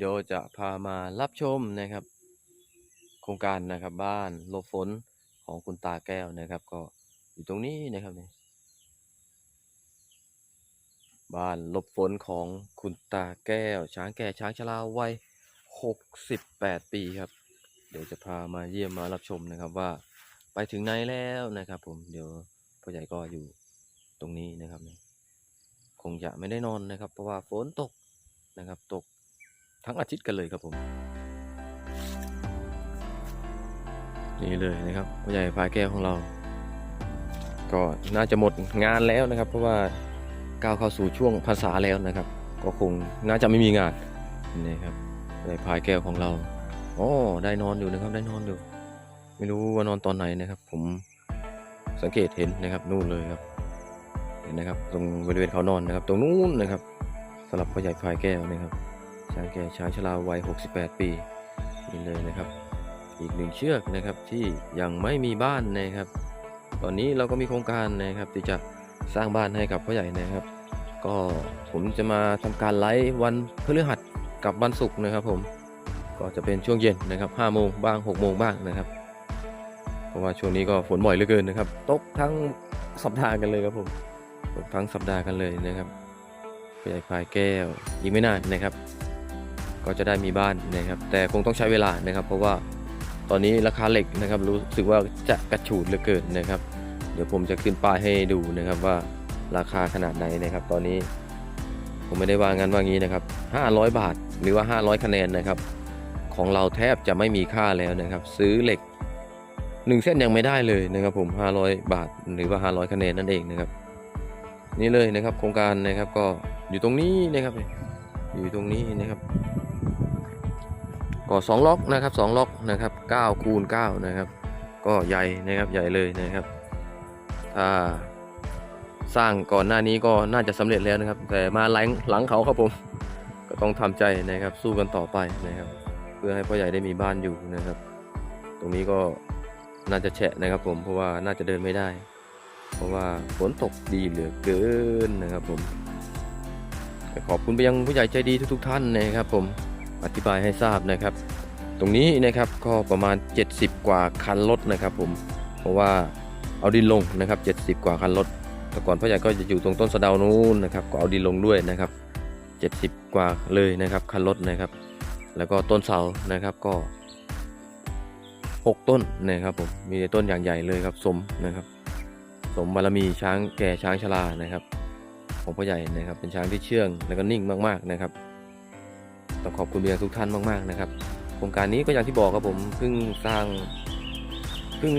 เดี๋ยวจะพามารับชมนะครับ โครงการนะครับบ้านหลบฝนของคุณตาแก้วนะครับ ก็อยู่ตรงนี้นะครับนี่บ้านหลบฝนของคุณตาแก้ว ช้างแก่ช้างชราวัย68 ปีครับ เดี๋ยวจะพามาเยี่ยมมารับชมนะครับว่าไปถึงไหนแล้วนะครับ ผมเดี๋ยวพ่อใหญ่ก็อยู่ตรงนี้นะครับนี่คงจะไม่ได้นอนนะครับ เพราะว่าฝนตกนะครับ ตก ทั้งอาทิตย์กันเลยครับผม นี่เลยนะครับพ่อใหญ่พาแก้วของเรา ก็น่าจะหมดงานแล้วนะครับ เพราะว่าก้าวเข้าสู่ช่วงภาษาแล้วนะครับ ก็คงน่าจะไม่มีงานนี่ครับพ่อใหญ่พายแก้วของเราอ๋อได้นอนอยู่นะครับได้นอนอยู่ ไม่รู้ว่านอนตอนไหนนะครับ ผมสังเกตเห็นนะครับนู่นเลยครับเห็นนะครับ ตรงบริเวณเขานอนนะครับ ตรงนู้นนะครับสำหรับพ่อใหญ่พายแก้วนะครับ ช้างแก่ชางชราวัย 68 ปีนี่เลยนะครับ อีกหนึ่งเชือกนะครับที่ยังไม่มีบ้านนะครับ ตอนนี้เราก็มีโครงการนะครับที่จะสร้างบ้านให้กับพ่อใหญ่นะครับ ก็ผมจะมาทำการไลฟ์วันพฤหัสกับวันศุกร์นะครับ ผมก็จะเป็นช่วงเย็นนะครับ5โมงบ้าง6โมงบ้างนะครับ เพราะว่าช่วงนี้ก็ฝนบ่อยเหลือเกินนะครับ ตกทั้งสัปดาห์กันเลยครับผมตกทั้งสัปดาห์กันเลยนะครับพ่อใหญ่พายแก้วอีกไม่นานนะครับ ก็จะได้มีบ้านนะครับ แต่คงต้องใช้เวลานะครับ เพราะว่าตอนนี้ราคาเหล็กนะครับ รู้สึกว่าจะกระฉูดเหลือเกินนะครับ เดี๋ยวผมจะขึ้นป้ายให้ดูนะครับว่าราคาขนาดไหนนะครับ ตอนนี้ผมไม่ได้ว่างันว่างี้นะครับ 500 บาทหรือว่า 500 คะแนนนะครับ ของเราแทบจะไม่มีค่าแล้วนะครับ ซื้อเหล็ก 1 เส้นยังไม่ได้เลยนะครับ ผม 500 บาทหรือว่า 500 คะแนนนั่นเองนะครับ นี่เลยนะครับ โครงการนะครับก็อยู่ตรงนี้นะครับ อยู่ตรงนี้นะครับ ก็สองล็อกนะครับสองล็อกนะครับ9คูณ9นะครับ ก็ใหญ่นะครับใหญ่เลยนะครับถ้าสร้างก่อนหน้านี้ก็น่าจะสำเร็จแล้วนะครับ แต่มาหลังหลังเขาครับผม ก็ต้องทำใจนะครับ สู้กันต่อไปนะครับ เพื่อให้พ่อใหญ่ได้มีบ้านอยู่นะครับ ตรงนี้ก็น่าจะแฉะนะครับผมเพราะว่าน่าจะเดินไม่ได้ เพราะว่าฝนตกดีเหลือเกินนะครับผมขอบคุณไปยังผู้ใหญ่ใจดีทุก ๆ ท่านนะครับผม อธิบายให้ทราบนะครับ ตรงนี้นะครับก็ประมาณ 70 กว่าคันรถนะครับ ผมเพราะว่าเอาดินลงนะครับ 70 กว่าคันรถแต่ก่อนพ่อใหญ่ก็จะอยู่ตรงต้นสะเดานู้นนะครับก็เอาดินลงด้วยนะครับ 70 กว่าเลยนะครับคันรถนะครับ แล้วก็ต้นเสานะครับก็ 6 ต้นนะครับผมมีต่ต้นอย่างใหญ่เลยครับสมนะครับ สมบารมีช้างแก่ช้างชรานะครับ ของพ่อใหญ่นะครับเป็นช้างที่เชื่องแล้วก็นิ่งมากๆนะครับ ต้องขอบคุณไปยังทุกท่านมากๆนะครับ โครงการนี้ก็อย่างที่บอกครับผมเพิ่งสร้างเพิ่ง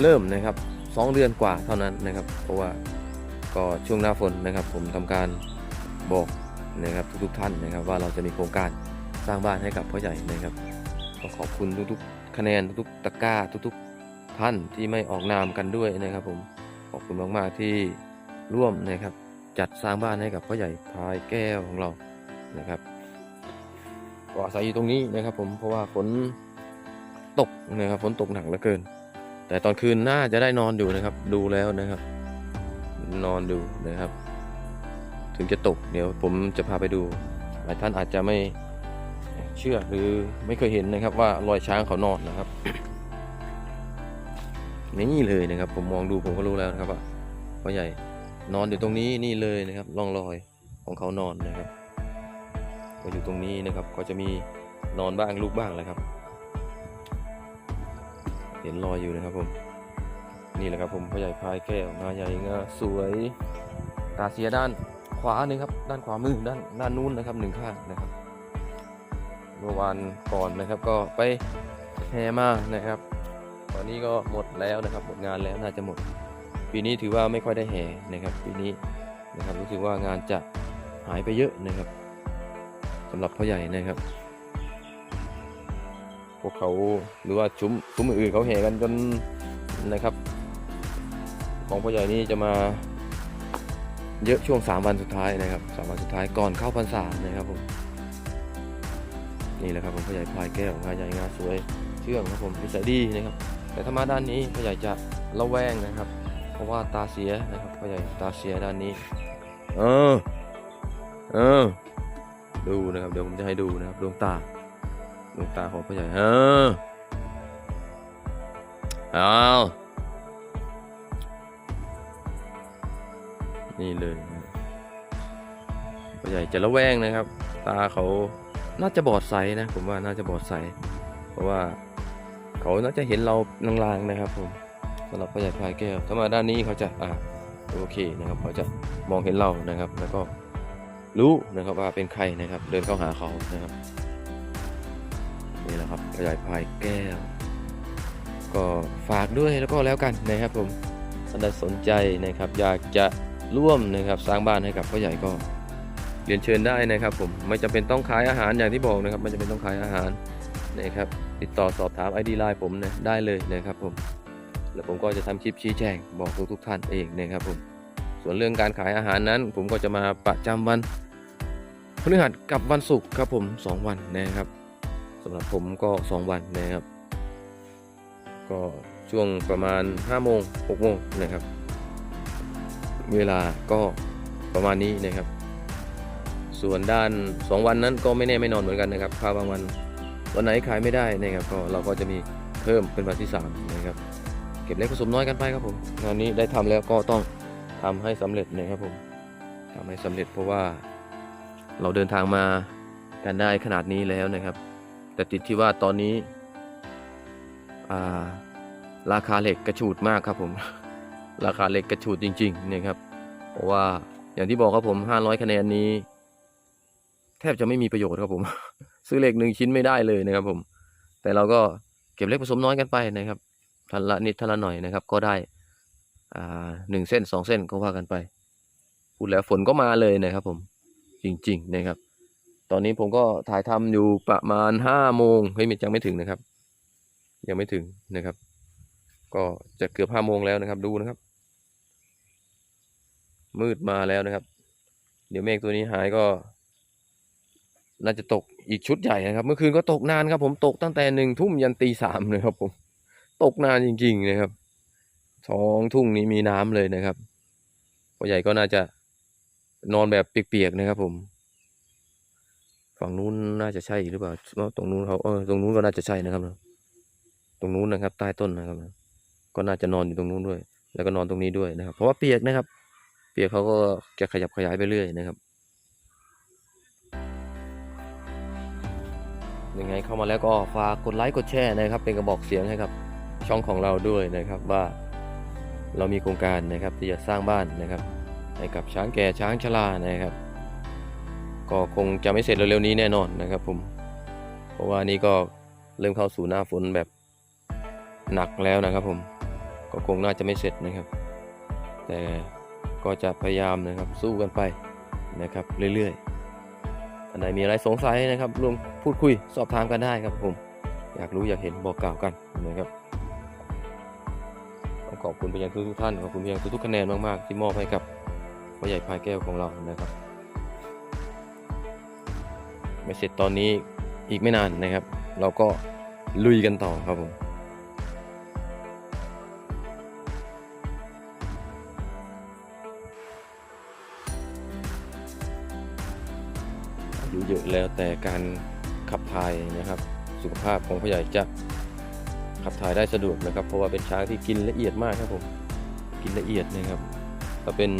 เริ่มนะครับสองเดือนกว่าเท่านั้นนะครับ เพราะว่าก็ช่วงหน้าฝนนะครับ ผมทำการบอกนะครับทุกๆท่านนะครับ ว่าเราจะมีโครงการสร้างบ้านให้กับพ่อใหญ่นะครับก็ขอบคุณทุกๆ คะแนนทุกๆตะกร้าทุกๆท่านที่ไม่ออกนามกันด้วยนะครับ ผมขอบคุณมากๆที่ร่วมนะครับ จัดสร้างบ้านให้กับพ่อใหญ่พายแก้วของเรานะครับ ก็อาศัยอยู่ตรงนี้นะครับ ผมเพราะว่าฝนตกนะครับฝนตกหนักเหลือเกิน แต่ตอนคืนน่าจะได้นอนอยู่นะครับ ดูแล้วนะครับ นอนดูนะครับ ถึงจะตกเดี๋ยวผมจะพาไปดู หลายท่านอาจจะไม่เชื่อหรือไม่เคยเห็นนะครับ ว่ารอยช้างเขานอนนะครับนี่เลยนะครับ ผมมองดูผมก็รู้แล้วนะครับว่าพ่อใหญ่นอนอยู่ตรงนี้นี่เลยนะครับร่องรอยของเขานอนนะครับ ก็อยู่ตรงนี้นะครับก็จะมีนอนบ้างลูกบ้างแหละครับ เห็นรอยอยู่นะครับผม นี่แหละครับผมพ่อใหญ่พายแก้วงาใหญ่งาสวยตาเสียด้านขวานี่ครับด้านขวามือด้านด้านนู้นนะครับหนึ่งข้างนะครับ เมื่อวานก่อนนะครับก็ไปแห่มานะครับ ตอนนี้ก็หมดแล้วนะครับหมดงานแล้วน่าจะหมด ปีนี้ถือว่าไม่ค่อยได้แห่นะครับ ปีนี้นะครับรู้สึกว่างานจะหายไปเยอะนะครับ สำหรับพ่อใหญ่นะครับ พวกเขาหรือว่าชุมชุมอื่นๆเขาแห่กันจนนะครับ ของพ่อใหญ่นี่จะมาเยอะช่วง 3 วันสุดท้ายนะครับสามวันสุดท้ายก่อนเข้าพรรษานะครับผมนี่แหละครับผมพ่อใหญ่พลายแก้วงานใหญ่งานสวยเชื่องครับผมนิสัยดีนะครับ แต่ถ้ามาด้านนี้พ่อใหญ่จะระแวงนะครับ เพราะว่าตาเสียนะครับพ่อใหญ่ตาเสียด้านนี้ เออ เออ ดูนะครับ เดี๋ยวผมจะให้ดูนะครับดวงตาดวงตาของพ่อใหญ่เออเอานี่เลยพ่อใหญ่จะระแวงนะครับ ตาเขาน่าจะบอดใสนะ ผมว่าน่าจะบอดใส เพราะว่าเขาน่าจะเห็นเราลางๆนะครับผมสำหรับพ่อใหญ่พลายแก้วถ้ามาด้านนี้เขาจะอ่าโอเคนะครับเขาจะมองเห็นเรานะครับ แล้วก็ รู้นะครับว่าเป็นใครนะครับ เดินเข้าหาเขานะครับนี่แหละครับพ่อใหญ่พายแก้ว ก็ฝากด้วยแล้วก็แล้วกันนะครับผมท่านใดสนใจนะครับ อยากจะร่วมนะครับสร้างบ้านให้กับพ่อใหญ่ก็เรียนเชิญได้นะครับผมไม่จำเป็นต้องขายอาหารอย่างที่บอกนะครับ ไม่จำเป็นต้องขายอาหารนะครับ ติดต่อสอบถาม ID ไลน์ผมนะได้เลยนะครับผมแล้วผมก็จะทำคลิปชี้แจงบอกทุกทุกท่านเองนะครับผม ส่วนเรื่องการขายอาหารนั้น ผมก็จะมาประจำวันพฤหัสกับวันศุกร์ครับผม 2 วันนะครับสำหรับผมก็ 2 วันนะครับ ก็ช่วงประมาณ5โมง6โมงนะครับ เวลาก็ประมาณนี้นะครับ ส่วนด้าน 2 วันนั้นก็ไม่แน่ไม่นอนเหมือนกันนะครับถ้าบางวันวันไหนขายไม่ได้นะครับก็เราก็จะมีเพิ่มเป็นวันที่3นะครับเก็บเล็กผสมน้อยกันไปครับผมงานนี้ได้ทำแล้วก็ต้อง ทำให้สำเร็จนะครับผมทำให้สำเร็จเพราะว่าเราเดินทางมากันได้ขนาดนี้แล้วนะครับ แต่ติดที่ว่าตอนนี้าราคาเหล็กกระฉูดมากครับผม ราคาเหล็กกระฉูดจริงๆนะครับ เพราะว่าอย่างที่บอกครับผม 500 คะแนนนี้ แทบจะไม่มีประโยชน์ครับผม ซื้อเหล็กหนึ่งชิ้นไม่ได้เลยนะครับผม แต่เราก็เก็บเล็กผสมน้อยกันไปนะครับทันละนิดทันละหน่อยนะครับ ก็ได้ หนึ่งเส้นสองเส้นก็ว่ากันไป พูดแล้วฝนก็มาเลยนะครับผมจริง ๆ นะครับ ตอนนี้ผมก็ถ่ายทำอยู่ประมาณห้าโมงเฮ้ยยังไม่ถึงนะครับ ยังไม่ถึงนะครับ ก็จะเกือบห้าโมงแล้วนะครับ ดูนะครับ มืดมาแล้วนะครับ เดี๋ยวเมฆตัวนี้หายก็ น่าจะตกอีกชุดใหญ่นะครับ เมื่อคืนก็ตกนานครับ ผมตกตั้งแต่หนึ่งทุ่มยันตีสามเลยครับผม ตกนานจริง ๆ นะครับ ท้องทุ่งนี้มีน้ำเลยนะครับพ่อใหญ่ก็น่าจะนอนแบบเปียกๆนะครับ ผม ฝั่งนู้นน่าจะใช่หรือเปล่าตรงนู้นเขาเออตรงนู้นก็น่าจะใช่นะครับตรงนู้นนะครับ ใต้ต้นนะครับ ก็น่าจะนอนอยู่ตรงนู้นด้วย แล้วก็นอนตรงนี้ด้วยนะครับ เพราะว่าเปียกนะครับ เปียกเขาก็จะขยับขยายไปเรื่อยนะครับยังไงเข้ามาแล้วก็ฝากกดไลค์กดแชร์นะครับ เป็นกระบอกเสียงให้กับ ช่องของเราด้วยนะครับว่า เรามีโครงการนะครับที่จะสร้างบ้านนะครับ ให้กับช้างแก่ช้างชรานะครับ ก็คงจะไม่เสร็จเร็วๆนี้แน่นอนนะครับผมเพราะว่านี่ก็เริ่มเข้าสู่หน้าฝนแบบหนักแล้วนะครับผมก็คงน่าจะไม่เสร็จนะครับ แต่ก็จะพยายามนะครับสู้กันไปนะครับเรื่อยๆท่านใดมีอะไรสงสัยนะครับร่วมพูดคุยสอบถามกันได้ครับผม อยากรู้อยากเห็นบอกกล่าวกันนะครับ ขอบคุณไปยังทุกท่านขอบคุณไปยังทุกๆคะแนนมากๆที่มอบให้กับพ่อใหญ่พายแก้วของเรานะครับไม่เสร็จตอนนี้อีกไม่นานนะครับ เราก็ลุยกันต่อครับผมอายุเยอะแล้วแต่การขับถ่ายนะครับ สุขภาพของพ่อใหญ่จะ ขับถ่ายได้สะดวกนะครับ เพราะว่าเป็นช้างที่กินละเอียดมากครับผมกินละเอียดนะครับถ้าเป็น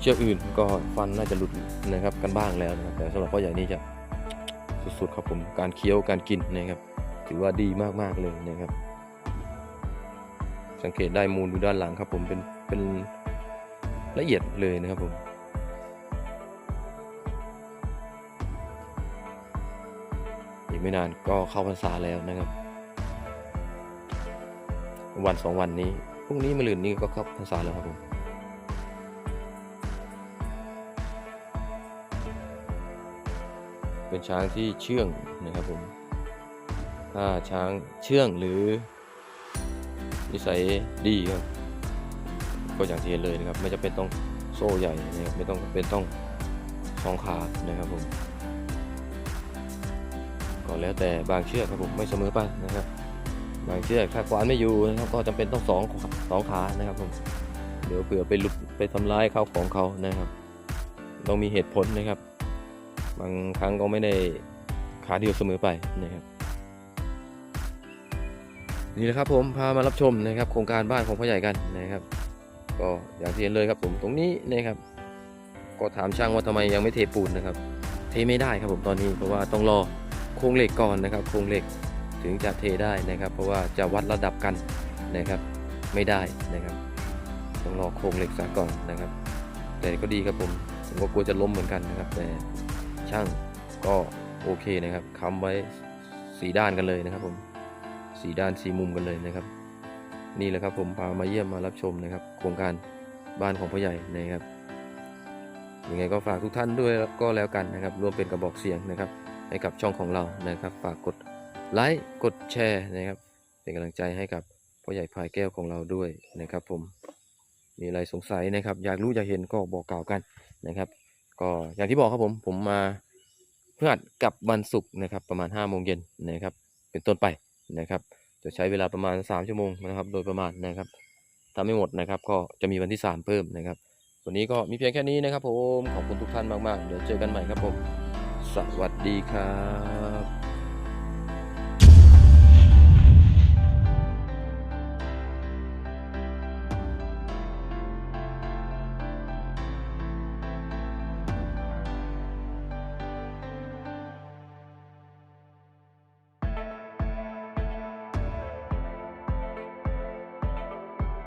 เชือกอื่นก็ฟันน่าจะหลุดนะครับกันบ้างแล้วนะครับแต่สำหรับพ่อใหญ่นี่จะสุดๆครับผมการเคี้ยวการกินนะครับ ถือว่าดีมากๆเลยนะครับ สังเกตได้มูลอยู่ด้านหลังครับผมเป็นเป็นละเอียดเลยนะครับผมอีกไม่นานก็เข้าพรรษาแล้วนะครับ วันสองวันนี้พรุ่งนี้มะรืนนี้ก็เข้าพรรษาแล้วครับผมเป็นช้างที่เชื่องนะครับผมถ้าช้างเชื่องหรือนิสัยดีครับก็อย่างที่เห็นเลยนะครับ ไม่จำเป็นต้องโซ่ใหญ่นะครับไม่ต้องเป็นต้องสองขานะครับผมก็แล้วแต่บางเชือกครับผมไม่เสมอไปนะครับ บางเชือกถ้าควานไม่อยู่นะครับก็จำเป็นต้องสองสองขานะครับผมเดี๋ยวเผื่อไปหลุดไปทำร้ายเข้าของเขานะครับ ต้องมีเหตุผลนะครับ บางครั้งก็ไม่ได้ขาเดียวเสมอไปนะครับ นี่แหละครับผมพามารับชมนะครับ โครงการบ้านของพ่อใหญ่กันนะครับ ก็อย่างที่เห็นเลยครับผมตรงนี้นะครับ ก็ถามช่างว่าทำไมยังไม่เทปูนนะครับ เทไม่ได้ครับผมตอนนี้เพราะว่าต้องรอโครงเหล็กก่อนนะครับ โครงเหล็ก ถึงจะเทได้นะครับ เพราะว่าจะวัดระดับกันนะครับ ไม่ได้นะครับต้องรอโครงเหล็กซะก่อนนะครับ แต่ก็ดีครับผมผมก็กลัวจะล้มเหมือนกันนะครับ แต่ช่างก็โอเคนะครับค้ำไว้สีด้านกันเลยนะครับ ผมสีด้านสีมุมกันเลยนะครับ นี่แหละครับผมพามาเยี่ยมมารับชมนะครับ โครงการบ้านของพ่อใหญ่นะครับยังไงก็ฝากทุกท่านด้วยก็แล้วกันนะครับร่วมเป็นกระบอกเสียงนะครับ ให้กับช่องของเรานะครับ ฝากกด ไลค์กดแชร์นะครับ เป็นกำลังใจให้กับพ่อใหญ่พายแก้วของเราด้วยนะครับ ผมมีอะไรสงสัยนะครับ อยากรู้อยากเห็นก็บอกกล่าวกันนะครับ ก็อย่างที่บอกครับผมผมมาเพื่อดกับวันศุกร์นะครับ ประมาณ5้าโมงเย็นนะครับ เป็นต้นไปนะครับ จะใช้เวลาประมาณ 3 ชั่วโมงนะครับ โดยประมาณนะครับถ้าไม่หมดนะครับ ก็จะมีวันที่ 3 เพิ่มนะครับ วันนี้ก็มีเพียงแค่นี้นะครับ ผมขอบคุณทุกท่านมากๆเดี๋ยวเจอกันใหม่ครับผม สวัสดีครับ